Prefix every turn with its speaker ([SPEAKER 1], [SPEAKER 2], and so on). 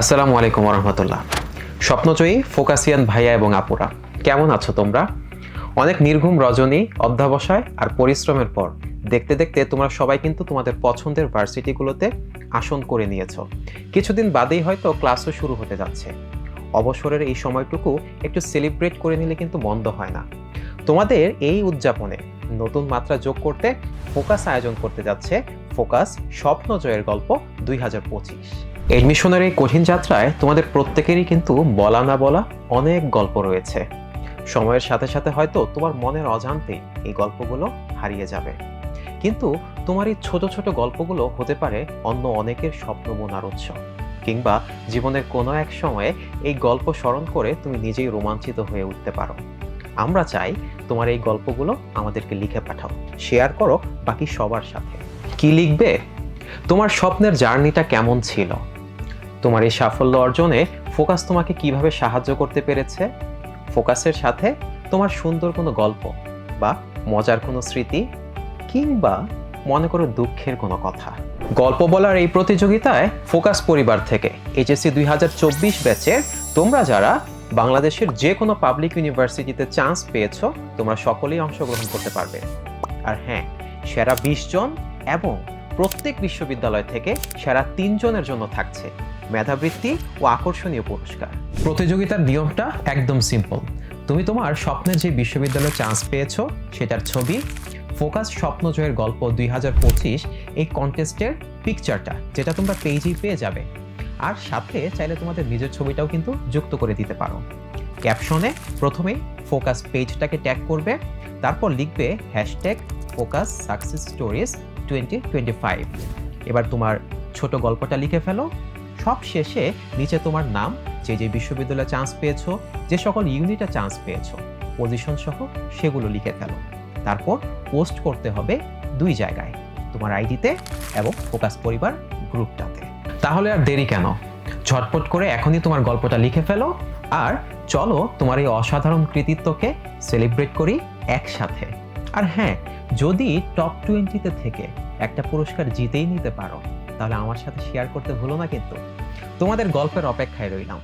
[SPEAKER 1] আসসালামু আলাইকুম রহমতুল্লাহ স্বপ্নজয়ী, ফোকাসিয়ান ভাইয়া এবং আপুরা, কেমন আছো তোমরা? অনেক নির্ঘুম রজনী, অধ্যাবসায় আর পরিশ্রমের পর দেখতে দেখতে তোমরা সবাই কিন্তু তোমাদের পছন্দের ভার্সিটিগুলোতে আসন করে নিয়েছো। কিছুদিন বাদেই হয়তো ক্লাসও শুরু হতে যাচ্ছে। অবসরের এই সময়টুকু একটু সেলিব্রেট করে নিলে কিন্তু মন্দ হয় না। তোমাদের এই উদযাপনে নতুন মাত্রা যোগ করতে ফোকাস আয়োজন করতে যাচ্ছে ফোকাস স্বপ্ন জয়ের গল্প দুই হাজার পঁচিশ। এডমিশনের এই কঠিন যাত্রায় তোমাদের প্রত্যেকেরই কিন্তু বলা না বলা অনেক গল্প রয়েছে। সময়ের সাথে সাথে হয়তো তোমার মনের অজান্তেই এই গল্পগুলো হারিয়ে যাবে। কিন্তু তোমার এই ছোট ছোট গল্পগুলো হতে পারে অন্য অনেকের স্বপ্ন বোনার উৎস, কিংবা জীবনের কোনো এক সময়ে এই গল্প স্মরণ করে তুমি নিজেই রোমাঞ্চিত হয়ে উঠতে পারো। আমরা চাই তোমার এই গল্পগুলো আমাদেরকে লিখে পাঠাও, শেয়ার করো বাকি সবার সাথে। কি লিখবে? তোমার স্বপ্নের জার্নিটা কেমন ছিল? তোমার এই সাফল্য অর্জনে ফোকাস তোমাকে কীভাবে সাহায্য করতে পেরেছে? ফোকাসের সাথে তোমার সুন্দর কোনো গল্প বা মজার কোনো স্মৃতি কিংবা মনে করো দুঃখের কোনো কথা। গল্প বলার এই প্রতিযোগিতায় ফোকাস পরিবার থেকে এইচএসসি দুই হাজার চব্বিশ ব্যাচে তোমরা যারা বাংলাদেশের যে কোনো পাবলিক ইউনিভার্সিটিতে চান্স পেয়েছ, তোমরা সকলেই অংশগ্রহণ করতে পারবে। আর হ্যাঁ সেরা বিশ জন এবং প্রত্যেক বিশ্ববিদ্যালয় থেকে সেরা তিনজনের জন্য থাকছে মেধাবৃত্তি ও আকর্ষণীয় পুরস্কার। প্রতিযোগিতার নিয়মটা একদম সিম্পল তুমি তোমার স্বপ্নের যে বিশ্ববিদ্যালয়ে চান্স পেয়েছ, সেটার ছবি ফোকাস স্বপ্ন জয়ের গল্প দুই হাজার পঁচিশ, এই কন্টেস্টের পিকচারটা যেটা তোমরা পেজেই পেয়ে যাবে। আর সাথে চাইলে তোমাদের নিজের ছবিটাও কিন্তু যুক্ত করে দিতে পারো। ক্যাপশনে প্রথমেই ফোকাস পেজটাকে ট্যাগ করবে, তারপর লিখবে hashtag focus success stories twenty twenty five এবার তোমার ছোট গল্পটা লিখে ফেলো। সব শেষে নিচে তোমার নাম, যে যে বিশ্ববিদ্যালয়ে চান্স পেয়েছ, যে সকল ইউনিটে চান্স পেয়েছ পজিশন সহ সেগুলো লিখে ফেলো। তারপর পোস্ট করতে হবে দুই জায়গায়, তোমার আইডিতে এবং ফোকাস পরিবার গ্রুপটাতে। তাহলে আর দেরি কেন? ঝটপট করে এখনই তোমার গল্পটা লিখে ফেলো আর চলো তোমার এই অসাধারণ কৃতিত্বকে সেলিব্রেট করি একসাথে। আর হ্যাঁ যদি টপ টোয়েন্টিতে থেকে একটা পুরস্কার জিতেই নিতে পারো, তাহলে আমার সাথে শেয়ার করতে ভুলো না কিন্তু। তোমাদের গল্পের অপেক্ষায় রইলাম।